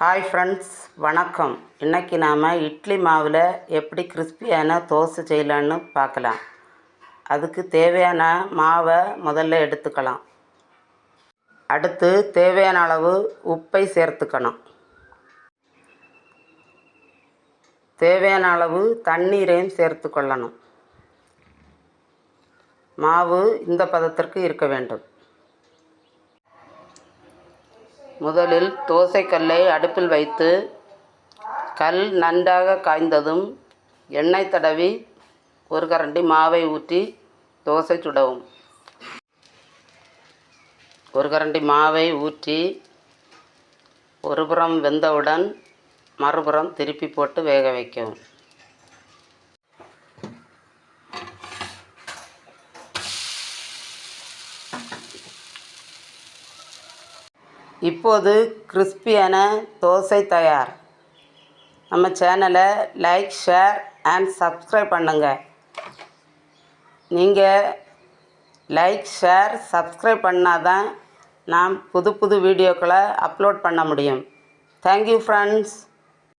Hi friends வணக்கம். இன்றைக்கி நாம் இட்லி மாவில் எப்படி கிறிஸ்பியான தோசை செய்யலான்னு பார்க்கலாம். அதுக்கு தேவையான மாவை முதல்ல எடுத்துக்கலாம். அடுத்து தேவையான அளவு உப்பை சேர்த்துக்கணும். தேவையான அளவு தண்ணீரையும் சேர்த்து கொள்ளணும். மாவு இந்த பதத்திற்கு இருக்க வேண்டும். முதலில் தோசைக்கல்லை அடுப்பில் வைத்து கல் நன்றாக காய்ந்ததும் எண்ணெய் தடவி ஒரு கரண்டி மாவை ஊற்றி தோசை சுடவும். ஒரு கரண்டி மாவை ஊற்றி ஒரு புறம் வெந்தவுடன் மறுபுறம் திருப்பி போட்டு வேக வைக்கவும். இப்போது கிறிஸ்பியான தோசை தயார். நம்ம சேனலை லைக் ஷேர் அண்ட் சப்ஸ்கிரைப் பண்ணுங்கள் நீங்கள் லைக் ஷேர் சப்ஸ்கிரைப் பண்ணால் தான் நாம் புது புது வீடியோக்களை அப்லோட் பண்ண முடியும். Thank you friends